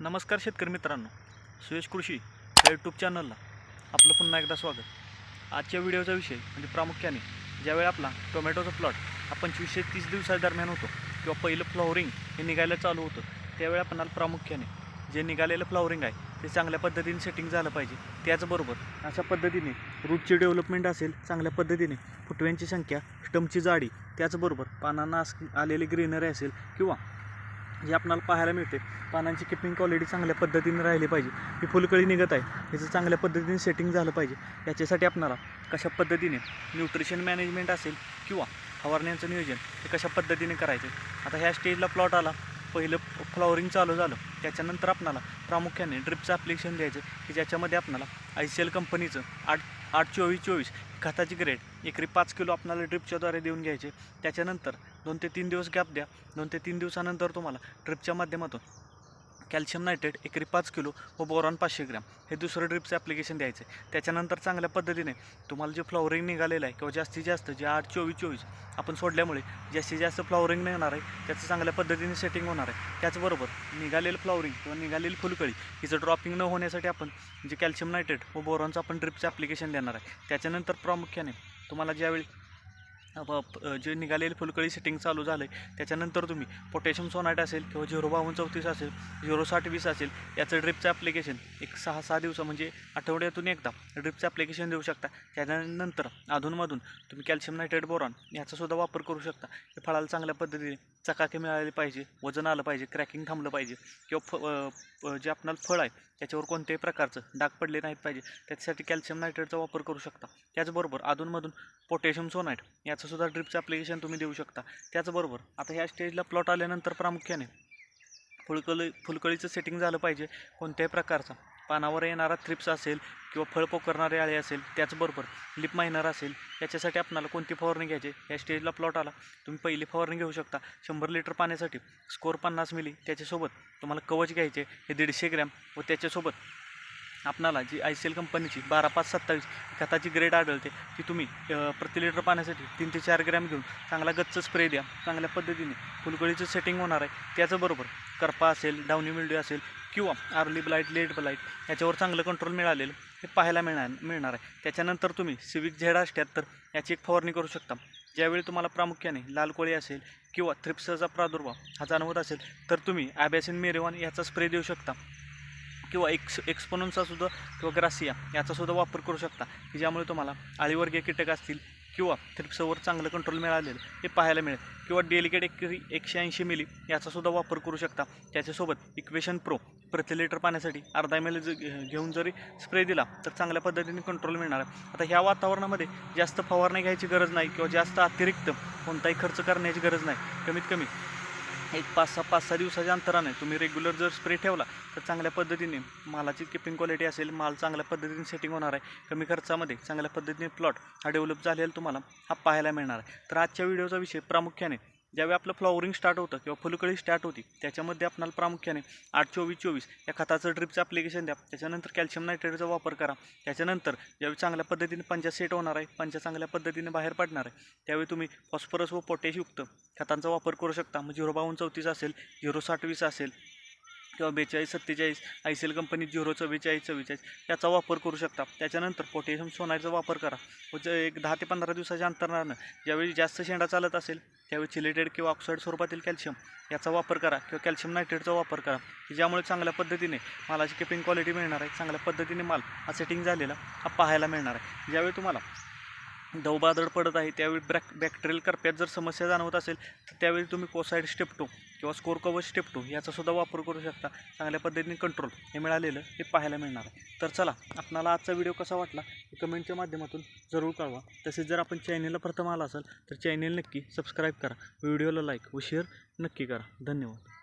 नमस्कार शेतकरी मित्रांनो. सुयश कृषी या यूट्यूब चॅनलला आपलं पुन्हा एकदा स्वागत. आजच्या व्हिडिओचा विषय म्हणजे प्रामुख्याने ज्यावेळी आपला टोमॅटोचा प्लॉट हा पंचवीसशे तीस दिवसादरम्यान होतो किंवा पहिलं फ्लॉवरिंग हे निघायला चालू होतं त्यावेळी आपणाला प्रामुख्याने जे निघालेलं फ्लॉवरिंग आहे ते चांगल्या पद्धतीने सेटिंग झालं पाहिजे. त्याचबरोबर अशा पद्धतीने रूटची डेव्हलपमेंट असेल चांगल्या पद्धतीने फुटव्यांची संख्या स्टमची जाडी त्याचबरोबर पानांना आलेली ग्रीनरी असेल किंवा जे आपणाला पाहायला मिळते. पानांची किपिंग क्वालिटी चांगल्या पद्धतीने राहिली पाहिजे. ही फुलकळी निघत आहे. ह्याचं चांगल्या पद्धतीने सेटिंग झालं पाहिजे. याच्यासाठी आपणाला कशा पद्धतीने न्यूट्रिशन मॅनेजमेंट असेल किंवा फवारण्यांचं नियोजन हे कशा पद्धतीने करायचं? आता ह्या स्टेजला प्लॉट आला. पहिलं फ्लॉवरिंग चालू झालं. त्याच्यानंतर आपणाला प्रामुख्याने ड्रिपचं ॲप्लिकेशन द्यायचं की ज्याच्यामध्ये आपणाला आय सी एल कंपनीचं आठ आठ चोवीस चोवीस खताची ग्रेड एकरी पाच किलो आपणाला ड्रिपच्याद्वारे देऊन घ्यायचे. त्याच्यानंतर दोन ते तीन दिवस गॅप द्या. दोन ते तीन दिवसानंतर तुम्हाला ट्रिपच्या माध्यमातून कॅल्शियम नायट्रेट एकरी पाच किलो व बोरॉन पाचशे ग्रॅम हे दुसरं ड्रिपचं ॲप्लिकेशन द्यायचं आहे त्याच्यानंतर चांगल्या पद्धतीने तुम्हाला जे फ्लॉवरिंग निघालेलं आहे किंवा जास्तीत जास्त जे आठ चोवीस चोवीस आपण सोडल्यामुळे जास्तीत जास्त फ्लॉवरिंग निघणार आहे त्याचं चांगल्या पद्धतीने सेटिंग होणार आहे. त्याचबरोबर निघालेलं फ्लॉवरिंग किंवा निघालेली फुलकळी हिचं ड्रॉपिंग न होण्यासाठी आपण जे कॅल्शियम नायट्रेट व बोरॉनचं आपण ड्रिपचं ॲप्लिकेशन देणार आहे त्याच्यानंतर प्रामुख्याने तुम्हाला ज्यावेळी जे निघालेली फुलकळी सेटिंग चालू झालं आहे त्याच्यानंतर तुम्ही पोटॅशियम सोनाट असेल किंवा झिरो बावन्न चौतीस असेल झिरो साठ वीस असेल याचं ड्रिपचं ॲप्लिकेशन एक सहा सहा दिवसा म्हणजे आठवड्यातून एकदा ड्रिपचं ॲप्लिकेशन देऊ शकता. त्याच्यानंतर अधूनमधून तुम्ही कॅल्शियम नायट्रेट बोरॉन याचासुद्धा वापर करू शकता. हे फळाला चांगल्या पद्धतीने चकाकी मिळाली पाहिजे वजन आलं पाहिजे क्रॅकिंग थांबलं पाहिजे किंवा फ जे आपणाला फळ आहे त्याच्यावर कोणत्याही प्रकारचं डाग पडले नाहीत पाहिजे त्याच्यासाठी कॅल्शियम नायट्रेटचा वापर करू शकता. त्याचबरोबर अधूनमधून पोटॅशियम सोनाईट याचंसुद्धा ड्रिपचं ॲप्लिकेशन तुम्ही देऊ शकता. त्याचबरोबर आता ह्या स्टेजला प्लॉट आल्यानंतर प्रामुख्याने फुलकळी फुलकळीचं सेटिंग झालं पाहिजे कोणत्याही प्रकारचं. पानावर येणारा थ्रिप्स असेल किंवा फळ पोकरणारे आळी असेल त्याचबरोबर लिप मायनर असेल याच्यासाठी आपणाला कोणती फवारणी घ्यायची? या स्टेजला प्लॉट आला. तुम्ही पहिली फवारणी घेऊ शकता. शंभर लिटर पाण्यासाठी स्कोर पन्नास मिली त्याच्यासोबत तुम्हाला कवच घ्यायचे हे दीडशे ग्रॅम. व त्याच्यासोबत आपणाला जी आय सी एल कंपनीची बारा पाच सत्तावीस खताची ग्रेड आढळते ती तुम्ही प्रति लिटर पाण्यासाठी तीन ते चार ग्रॅम घेऊन चांगला गच्च स्प्रे द्या. चांगल्या पद्धतीने फुलकळीचं सेटिंग होणार आहे. त्याचबरोबर करपा असेल डावनी मिल्ड्यू असेल किंवा आर्ली ब्लाईट लेट ब्लाईट याच्यावर चांगलं कंट्रोल मिळालेलं हे पाहायला मिळणार मिळणार आहे. त्याच्यानंतर तुम्ही सिविक झेड अष्ट्याहत्तर याची एक फवारणी करू शकता. ज्यावेळी तुम्हाला प्रामुख्याने लाल कोळी असेल किंवा थ्रिप्सचा प्रादुर्भाव हा जाणवत असेल तर तुम्ही ॲबॅसिन मेरेवान याचा स्प्रे देऊ शकता. किंवा एक्स एक्सपोनन्सचा सुद्धा किंवा ग्रासिया याचासुद्धा वापर करू शकता की ज्यामुळे तुम्हाला आळीवर्गीय कीटक असतील किंवा थ्रिप्सवर चांगलं कंट्रोल मिळालेलं हे पाहायला मिळेल. किंवा डेलिकेट एक एकशे ऐंशी मिली याचासुद्धा वापर करू शकता. त्याच्यासोबत इक्वेशन प्रो प्रति लिटर पाण्यासाठी अर्धा एम एल घेऊन जरी स्प्रे दिला तर चांगल्या पद्धतीने कंट्रोल मिळणार आहे. आता ह्या वातावरणामध्ये जास्त फवारणी घ्यायची गरज नाही किंवा जास्त अतिरिक्त कोणताही खर्च करण्याची गरज नाही. कमीत कमी एक पाच सहा पाच सहा दिवसाच्या अंतराने तुम्ही रेग्युलर जर स्प्रे ठेवला तर चांगल्या पद्धतीने मालाची किपिंग क्वालिटी असेल माल चांगल्या पद्धतीने सेटिंग होणार आहे कमी खर्चामध्ये चांगल्या पद्धतीने प्लॉट हा डेव्हलप झालेला तुम्हाला हा पाहायला मिळणार आहे. तर आजच्या व्हिडिओचा विषय प्रामुख्याने ज्यावेळी आपलं फ्लॉवरिंग स्टार्ट होतं किंवा फुलकळी स्टार्ट होती त्याच्यामध्ये आपणाला प्रामुख्याने आठ चोवीस चोवीस या खताचं ड्रिपचं ॲप्लिकेशन द्या. त्याच्यानंतर कॅल्शियम नायट्रेटचा वापर करा. त्याच्यानंतर ज्यावेळी चांगल्या पद्धतीने पंचा सेट होणार आहे पंचा चांगल्या पद्धतीने बाहेर पडणार आहे त्यावेळी तुम्ही फॉस्फरस व पोटॅशयुक्त खतांचा वापर करू शकता. मग झिरो बावन्न चौतीस असेल झिरो साठवीस असेल किंवा बेचाळीस सत्तेचाळीस I C L company zero चव्वेचाळीस चव्वेचाळीस याचा वापर करू शकता. त्याच्यानंतर पोटॅशियम सोनाचा वापर करा. व एक दहा ते पंधरा दिवसाच्या अंतरानं ज्यावेळी जास्त शेंडा चालत असेल त्यावेळी चिलेटेड किंवा ऑक्साईड स्वरूपातील कॅल्शियम याचा वापर करा किंवा कॅल्शियम नायट्रेटचा वापर करा. की ज्यामुळे चांगल्या पद्धतीने मालाची किपिंग क्वालिटी मिळणार आहे. चांगल्या पद्धतीने माल हा सेटिंग झालेला हा पाहायला मिळणार आहे. ज्यावेळी तुम्हाला दवबादळ पडत आहे त्यावेळी ब्रॅक बॅक्टेरियल करप्यात जर समस्या जाणवत असेल तर त्यावेळी तुम्ही कोसाईड स्टेपटो किंवा स्कोर कवर स्टेप्टो याचा सुद्धा वापर करू शकता. चांगल्या पद्धतीने कंट्रोल हे मिळालेलं हे पाहायला मिळणार आहे. तर चला आपणाला आजचा व्हिडिओ कसा वाटला हे कमेंटच्या माध्यमातून जरूर कळवा. तसेच जर आपण चॅनेलला प्रथम आला असाल तर चॅनेल नक्की सबस्क्राईब करा. व्हिडिओला लाईक व शेअर नक्की करा. धन्यवाद.